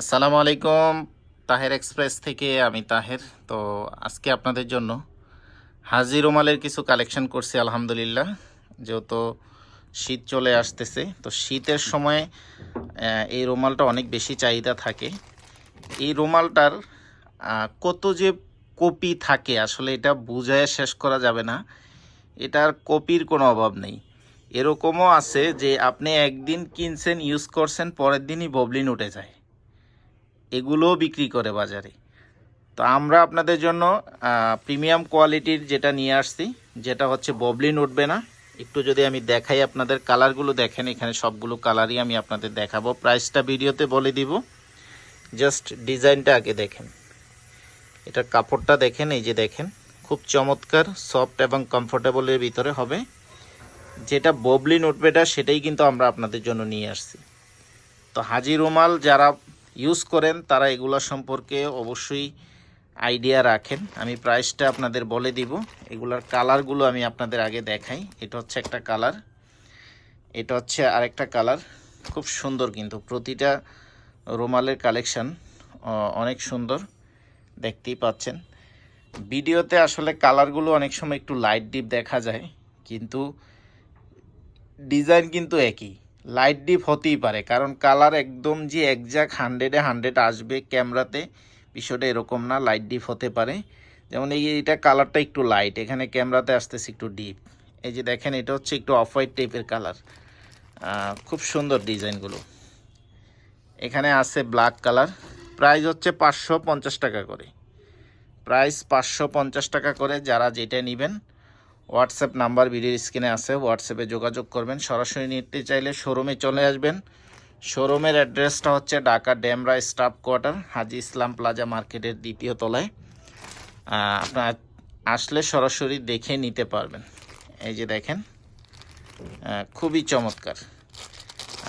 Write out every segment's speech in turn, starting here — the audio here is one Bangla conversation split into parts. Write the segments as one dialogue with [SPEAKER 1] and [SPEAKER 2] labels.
[SPEAKER 1] আসসালামু আলাইকুম, তাহের এক্সপ্রেস থেকে আমি তাহের। তো আজকে আপনাদের জন্য হাজি রুমালের কিছু কালেকশন করছি, আলহামদুলিল্লাহ। যেহেতু শীত চলে আসতেছে, তো শীতের সময় এই রুমালটা অনেক বেশি চাহিদা থাকে। এই রুমালটার কত যে কপি থাকে, আসলে এটা বুঝায় শেষ করা যাবে না। এটার কপির কোনো অভাব নেই। এরকমও আছে যে আপনি একদিন কিনছেন, ইউজ করছেন, পরের দিনই ববলিন উঠে যায়। এগুলোও বিক্রি করে বাজারে। তো আমরা আপনাদের জন্য প্রিমিয়াম কোয়ালিটির যেটা নিয়ে আসছি, যেটা হচ্ছে ববলিন উঠবে না। একটু যদি আমি দেখাই আপনাদের কালারগুলো, দেখেন এখানে সবগুলো কালারই আমি আপনাদের দেখাবো। প্রাইসটা ভিডিওতে বলে দিব। জাস্ট ডিজাইনটা আগে দেখেন। এটার কাপড়টা দেখেন, এই যে দেখেন। খুব চমৎকার, সফট এবং কমফোর্টেবলের ভিতরে হবে। যেটা ববলিন উঠবেটা, সেটাই কিন্তু আমরা আপনাদের জন্য নিয়ে আসছি। তো হাজি রুমাল যারা ইউজ করেন, তারা এগুলো সম্পর্কে অবশ্যই আইডিয়া রাখেন। আমি প্রাইসটা আপনাদের বলে দিব। এগুলার কালারগুলো আমি আপনাদের আগে দেখাই। এটা হচ্ছে একটা কালার এটা হচ্ছে আরেকটা কালার খুব সুন্দর কিন্তু, প্রতিটা রুমালের কালেকশন অনেক সুন্দর। দেখতেই পাচ্ছেন। ভিডিওতে আসলে কালারগুলো অনেক সময় একটু লাইট ডিপ দেখা যায়, কিন্তু ডিজাইন কিন্তু একই। লাইট ডিপ হতেই পারে, কারণ কালার একদম যে একজাক্ট হান্ড্রেডে হান্ড্রেড আসবে ক্যামেরাতে, বিষয়টা এরকম না, লাইট ডিপ হতে পারে। যেমন এই এটা কালারটা একটু লাইট এখানে ক্যামেরাতে আসতেছে একটু ডিপ এই যে দেখেন, এটা হচ্ছে একটু অফ হোয়াইট টাইপের কালার। খুব সুন্দর ডিজাইনগুলো এখানে আছে ব্ল্যাক কালার। প্রাইস হচ্ছে পাঁচশো পঞ্চাশ টাকা করে। প্রাইস পাঁচশো পঞ্চাশ টাকা করে, যারা যেটা নেবেন হোয়াটসঅ্যাপ নাম্বার ভিডিওর স্ক্রিনে আছে, হোয়াটসঅ্যাপে যোগাযোগ করবেন। সরাসরি নিতে চাইলে শোরুমে চলে আসবেন। শোরুমের অ্যাড্রেসটা হচ্ছে Dhaka Demra staff quarter, Haji Islam Plaza মার্কেটের দ্বিতীয় তলায়। আপনার আসলে সরাসরি দেখে নিতে পারবেন। এই যে দেখেন খুবই চমৎকার।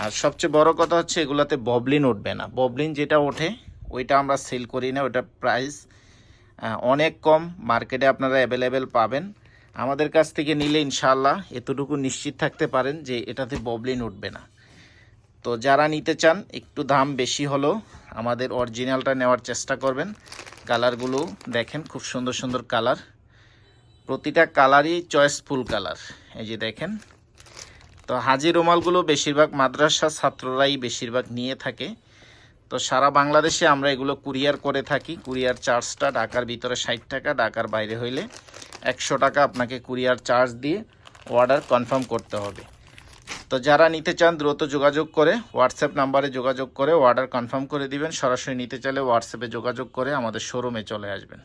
[SPEAKER 1] আর সবচেয়ে বড় কথা হচ্ছে এগুলাতে ববলিন উঠবে না। ববলিন যেটা ওঠে, ওইটা আমরা সেল করি না, ওইটা প্রাইস অনেক কম। মার্কেটে আপনারা অ্যাভেলেবেল পাবেন। আমাদের কাছ থেকে নিলে ইনশাল্লাহ এতটুকু নিশ্চিত থাকতে পারেন যে এটাতে ববলিন উঠবে না। তো যারা নিতে চান, একটু দাম বেশি হলেও আমাদের অরিজিনালটা নেওয়ার চেষ্টা করবেন। কালারগুলো দেখেন, খুব সুন্দর সুন্দর কালার। প্রতিটা কালারই চয়েসফুল কালার। এই যে দেখেন, তো হাজি রুমালগুলো বেশিরভাগ মাদ্রাসা ছাত্ররাই বেশিরভাগ নিয়ে থাকে। তো সারা বাংলাদেশে আমরা এগুলো কুরিয়ার করে থাকি। কুরিয়ার চার্জটা ঢাকার ভিতরে ষাট টাকা, ঢাকার বাইরে হইলে একশো টাকা আপনাকে কুরিয়ার চার্জ দিয়ে অর্ডার কনফার্ম করতে হবে। তো যারা নিতে চান, দ্রুত যোগাযোগ করে হোয়াটসঅ্যাপ নাম্বারে যোগাযোগ করে অর্ডার কনফার্ম করে দিবেন। সরাসরি নিতে চাইলে হোয়াটসঅ্যাপে যোগাযোগ করে আমাদের শোরুমে চলে আসবেন।